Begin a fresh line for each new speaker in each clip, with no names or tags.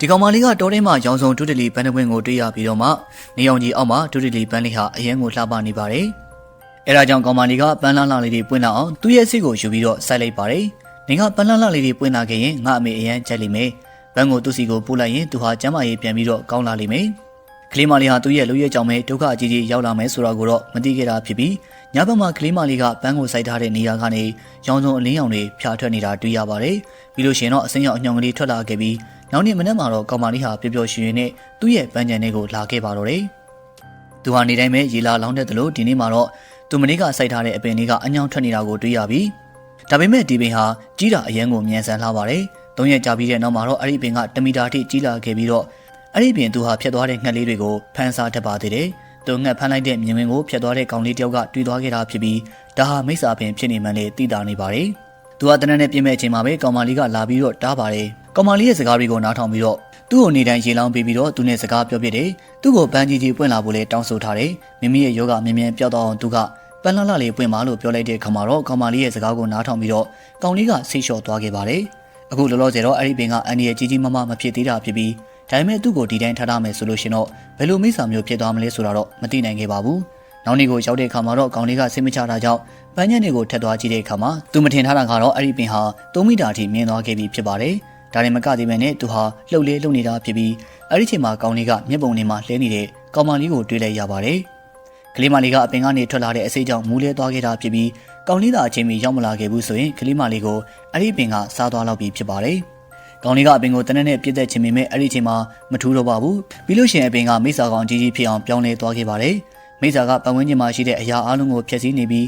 ဒီကောင်မလေးကတောထဲမှာရောင်စုံဒုတလီပန်းတပွင့်ကိုတွေ့ရပြီးတော့မှနေအောင်ကြီးအောက်မှာဒုတလီပန်းလေးဟာအရင်ကိုလှပနေပါတယ်။အဲဒါကြောင့်ကောင်မလေးကပန်းလန်းလာလေးတွေပွင့်လာအောင်သူ့ရဲ့စိတ်ကိုယူပြီးတော့စိုက်လိုက်ပါတယ်။နေကပန်းလန်းလာလေးတွေပွင့်လာခဲ့ရင်ငါအမေအရင်ချက်လိမ့်မယ်။ဘန်းကိုသူ့စီကိုပို့လိုက်ရင်သူဟာကျမ်းမာရေးပြန်ပြီးတော့ကောင်းလာလိမ့်မယ်။ကလေးမလေးဟာသူ့ရဲ့လူရဲ့ကြောင့်ပဲဒုက္ခအကြီးကြီးရောက်လာမယ်ဆိုတာကိုတော့မသိခဲ့တာဖြစ်ပြီးညဘက်မှာကလေးမလေးကပန်းကိုစိုက်ထားတဲ့နေရာကနေရောင်စုံအလင်းရောင်တွေဖြာထွက်နေတာတွေ့ရပါတယ်။ပြီးလို့ရှိရင်တော့အစင်းရောင်အညောင်ကလေးထွက်လာခဲ့ပြီး နောက်နေ့မနက်မှာတော့ကောင်မလေးဟာပျော်ပျော်ရွှင်ရွှင်နဲ့သူ့ရဲ့ပန်းချန်လေးကိုလာခဲ့ပါတော့တယ်။သူဟာနေတိုင်းပဲရေလာလောင်းတဲ့သလိုဒီနေ့မှာတော့သူမနေ့ကစိုက်ထားတဲ့အပင်လေးကအညောင်ထွက်နေတာကိုတွေ့ရပြီးဒါပေမဲ့ဒီပင်ဟာကြီးတာအရန်ကိုမြန်ဆန်လာပါတယ်။သုံးရက်ကြာပြီးတဲ့နောက်မှာတော့အဲ့ဒီပင်ကတမီတာအထိကြီးလာခဲ့ပြီးတော့အဲ့ဒီပင်သူဟာဖြတ်သွားတဲ့ငှက်လေးတွေကိုဖန်ဆာတတ်ပါသေးတယ်။သူငှက်ဖမ်းလိုက်တဲ့မြင်ဝင်ကိုဖြတ်သွားတဲ့ကောင်လေးတယောက်ကတွေ့သွားခဲ့တာဖြစ်ပြီးဒါဟာမိစ္ဆာပင်ဖြစ်နေမှန်းလေသိတာနေပါတယ်။ သူဟာတနက်နဲ့ပြင်မဲ့အချိန်မှာပဲကောင်မလေးကလာပြီးတော့တားပါတယ်။ကောင်မလေးရဲ့စကားတွေကိုနားထောင်ပြီးတော့သူ့ကိုနေတိုင်းရေလောင်းပေးပြီးတော့သူနဲ့စကားပြောပြတယ်။သူ့ကိုပန်းကြီးကြီးပွင့်လာဖို့လဲတောင်းဆိုထားတယ်။မိမိရဲ့ယောဂမြင်မြန်ပြောက်တော့အောင်သူကပန်းလှလှလေးပွင့်ပါလို့ပြောလိုက်တဲ့ခါမှာတော့ကောင်မလေးရဲ့စကားကိုနားထောင်ပြီးတော့ကောင်လေးကဆိတ်လျှော့သွားခဲ့ပါတယ်။အခုလောလောဆယ်တော့အဲ့ဒီပင်ကအန်ဒီရဲ့ကြီးကြီးမားမားမဖြစ်သေးတာဖြစ်ပြီးဒါပေမဲ့သူ့ကိုဒီတိုင်းထားထားမယ်ဆိုလို့ရှင်တော့ဘယ်လိုမိစ္ဆာမျိုးဖြစ်သွားမလဲဆိုတာတော့မသိနိုင်ခဲ့ပါဘူး။ နောက်နေ့ကိုရောက်တဲ့အခါမှာတော့ကောင်လေးကစိတ်မချတာကြောင့်ပန်းညက်တွေကိုထက်သွားကြည့်တဲ့အခါမှာသူမထင်ထားတာကတော့အဲ့ဒီပင်ဟာ3မီတာထိမြင်သွားခဲ့ပြီဖြစ်ပါတယ်။ဒါနဲ့မကသေးပဲနဲ့သူဟာလှုပ်လေးလှုပ်နေတာဖြစ်ပြီးအဲ့ဒီချိန်မှာကောင်လေးကမျက်ပုံထဲမှာလှဲနေတဲ့ကောင်မလေးကိုတွေ့လိုက်ရပါတယ်။ကလေးမလေးကအပင်ကနေထွက်လာတဲ့အစိတ်ကြောင့်မူးလဲသွားခဲ့တာဖြစ်ပြီးကောင်လေးသာအချိန်မီရောက်မလာခဲ့ဘူးဆိုရင်ကလေးမလေးကိုအဲ့ဒီပင်ကစားသွားလောက်ပြီဖြစ်ပါတယ်။ကောင်လေးကအပင်ကိုတနက်နဲ့ပြည့်တဲ့ချိန်ပေမဲ့အဲ့ဒီချိန်မှာမထူးတော့ပါဘူး။ပြီးလို့ရှိရင်အပင်ကမိစ္ဆာကောင်ကြီးကြီးဖြစ်အောင်ပြောင်းလဲသွားခဲ့ပါတယ်။ မိစ္ဆာကပတ်ဝန်းကျင်မှာရှိတဲ့အရာအလုံးကိုဖျက်ဆီးနေပြီး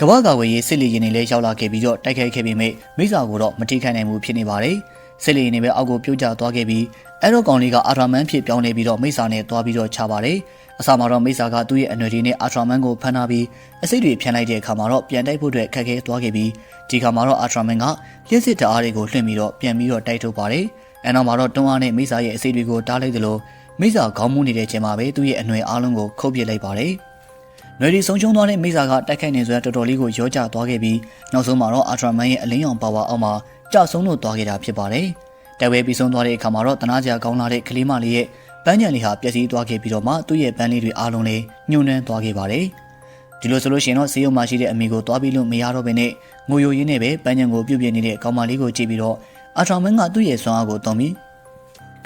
ကမ္ဘာကာဝေးရေးစစ်လီရင်တွေလည်းရောက်လာခဲ့ပြီးတော့တိုက်ခိုက်ခဲ့ပေမဲ့မိစ္ဆာကိုတော့မထိခိုက်နိုင်ဘူးဖြစ်နေပါတယ်။စစ်လီရင်တွေပဲအောက်ကိုပြုတ်ကျသွားခဲ့ပြီးအဲ့တော့ကောင်လေးကအာထရာမန်ဖြစ်ပြောင်းလဲပြီးတော့မိစ္ဆာနဲ့သွားပြီးတော့ချပါတယ်။အစမှာတော့မိစ္ဆာကသူ့ရဲ့အနွယ်တွေနဲ့အာထရာမန်ကိုဖမ်းထားပြီးအစိတ်တွေဖြန်းလိုက်တဲ့အခါမှာတော့ပြန်တိုက်ဖို့အတွက်ခက်ခဲသွားခဲ့ပြီးဒီခါမှာတော့အာထရာမန်ကလျှက်စစ်တအားတွေကိုလွှင့်ပြီးတော့ပြန်ပြီးတော့တိုက်ထုတ်ပါတယ်။အဲနောက်မှာတော့တွန်းအားနဲ့မိစ္ဆာရဲ့အစိတ်တွေကိုတားလိုက်သလို မိစ္ဆာခေါင်းမူးနေတဲ့ချိန်မှာပဲသူ့ရဲ့အနွယ်အားလုံးကိုခုတ်ပစ်လိုက်ပါတယ်။နွယ်ဒီဆုံးချုံသွားတဲ့မိစ္ဆာကတိုက်ခိုက်နေစွာတော်တော်လေးကိုရောကြသွားခဲ့ပြီးနောက်ဆုံးမှာတော့အာထရာမန်ရဲ့အလင်းရောင်ပါဝါအောက်မှာကြောက်ဆုံးလို့သွားခဲ့တာဖြစ်ပါတယ်။တိုက်ပွဲပြီးဆုံးသွားတဲ့အခါမှာတော့တနာစရာကောင်းလာတဲ့ကလေးမလေးရဲ့ပန်းညံလေးဟာပျက်စီးသွားခဲ့ပြီးတော့မှသူ့ရဲ့ပန်းလေးတွေအားလုံးလေးညှို့နှမ်းသွားခဲ့ပါတယ်။ဒီလိုဆိုလို့ရှိရင်တော့ဆေးရုံမှာရှိတဲ့အမေကိုသွားပြီးလို့မရတော့ဘဲနဲ့ငိုယိုရင်းနဲ့ပဲပန်းညံကိုပြုတ်ပြနေတဲ့ကောင်မလေးကိုကြည့်ပြီးတော့အာထရာမန်ကသူ့ရဲ့ဆွမ်းအားကိုတုံးပြီး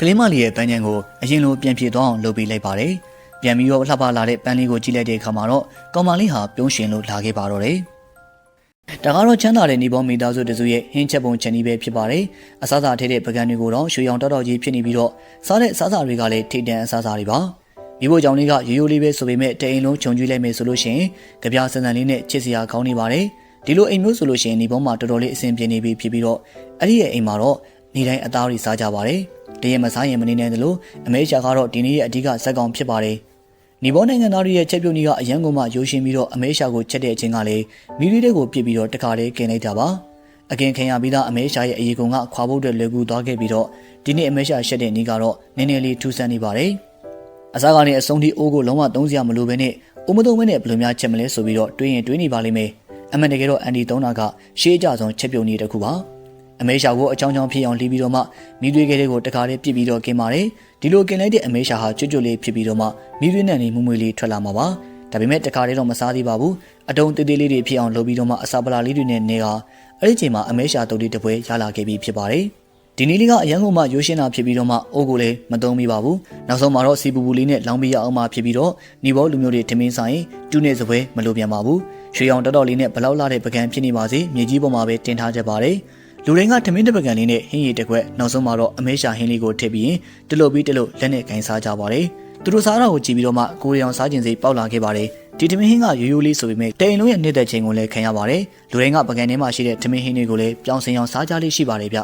ကလေးမလေးရဲ့ပန်းညံကိုအရင်လိုပြန်ပြေသွားအောင်လုပ်ပေးလိုက်ပါတယ်။ပြန်ပြီးတော့လှပလာတဲ့ပန်းလေးကိုကြည့်လိုက်တဲ့အခါမှာတော့ကောင်မလေးဟာပြုံးရှင်လို့လာခဲ့ပါတော့တယ်။ဒါကတော့ချမ်းသာတဲ့နေပေါ်မိသားစုတစုရဲ့ဟင်းချက်ပုံချန်နီးပဲဖြစ်ပါတယ်။အစားအစာထဲတဲ့ပကံတွေကိုတော့ရွှေရောင်တော်တော်ကြီးဖြစ်နေပြီးတော့စားတဲ့အစားအစာတွေကလည်းထိတ်တန့်အစားအစာတွေပါ။မိဖို့ကြောင့်လေးကရိုးရိုးလေးပဲဆိုပေမဲ့တအိမ်လုံးခြုံကြည့်လိုက်မယ်ဆိုလို့ရှိရင်ကြပြဆန်ဆန်လေးနဲ့ချစ်စရာကောင်းနေပါတယ်။ဒီလိုအိမ်မျိုးဆိုလို့ရှိရင်ဒီပေါ်မှာတော်တော်လေးအဆင်ပြေနေပြီဖြစ်ပြီးတော့အဲ့ဒီရဲ့အိမ်မှာတော့နေတိုင်းအသားတွေစားကြပါတယ်။ တရက်မစားရင်မနေနိုင်သလိုအမေရှာကတော့ဒီနေ့ရဲ့အဓိကဇက်ကောင်ဖြစ်ပါတယ်။နီဘောနိုင်ငံသားတွေရဲ့ချက်ပြုတ်နီးကအရန်ကုန်မှရိုးရှင်းပြီးတော့အမေရှာကိုချက်တဲ့အချိန်ကလည်းမိရီတွေကိုပြစ်ပြီးတော့တခါလေးกินလိုက်တာပါအကင်ခင်ရပြီးသားအမေရှာရဲ့အရေးကုံကခွာဖို့အတွက်လွယ်ကူသွားခဲ့ပြီးတော့ဒီနေ့အမေရှာရှက်တဲ့နီးကတော့နည်းနည်းလေးထူးဆန်းနေပါတယ်အစားကနေအဆုံးထိအိုးကိုလုံးဝသုံးစရာမလိုဘဲနဲ့အိုးမသုံးဘဲနဲ့ဘယ်လိုများချက်မလဲဆိုပြီးတော့တွေးရင်တွေးနေပါလိမ့်မယ်အမှန်တကယ်တော့အန်ဒီသုံးတာကရှေးကြဆုံးချက်ပြုတ်နေတစ်ခုပါ အမေရှာကိုအချောင်းချောင်းဖြစ်အောင်လှီးပြီးတော့မှမိသွေးကလေးကိုတခါလေးပြစ်ပြီးတော့กินပါတယ်ဒီလိုกินလိုက်တဲ့အမေရှာဟာကျွတ်ကျွတ်လေးဖြစ်ပြီးတော့မှမိသွေးနဲ့နေမှုမွေးလေးထွက်လာမှာပါဒါပေမဲ့တခါလေးတော့မစားသေးပါဘူးအတုံးသေးသေးလေးတွေဖြစ်အောင်လုပ်ပြီးတော့မှအစာပလာလေးတွေနဲ့နေကအဲ့ဒီချိန်မှာအမေရှာတုတ်လေးတစ်ပွဲရလာခဲ့ပြီးဖြစ်ပါတယ်ဒီနေ့လေးကအရန်ကုန်မှရိုးရှင်းတာဖြစ်ပြီးတော့မှအိုးကိုလည်းမသုံးမိပါဘူးနောက်ဆုံးမှာတော့စီပူပူလေးနဲ့လောင်းပြရအောင်မှဖြစ်ပြီးတော့ညီဘောလူမျိုးတွေထမင်းဆိုင်တူးနေစပွဲမလိုပြန်ပါဘူးရွှေရောင်တော်တော်လေးနဲ့ဘလောက်လာတဲ့ပကံဖြစ်နေပါစေမြေကြီးပေါ်မှာပဲတင်ထားကြပါတယ် လူရင်းကထမင်းတပကံလေးနဲ့ဟင်းရည်တစ်ခွက်နောက်ဆုံးမှာတော့အမေရှာဟင်းလေးကိုထည့်ပြီးရင်တလို့ပြီးတလို့လက်နဲ့ကင်စားကြပါတယ်သူတို့စားတာကိုကြည့်ပြီးတော့မှကိုရီအောင်စားကျင်စိပေါက်လာခဲ့ပါတယ်ဒီထမင်းဟင်းကရိုးရိုးလေးဆိုပေမဲ့တိန်လုံးရဲ့နှစ်သက်ချိန်ကိုလည်းခံရပါတယ်လူရင်းကပကံထဲမှာရှိတဲ့ထမင်းဟင်းတွေကိုလည်းပြောင်းစင်အောင်စားကြလေးရှိပါတယ်ဗျ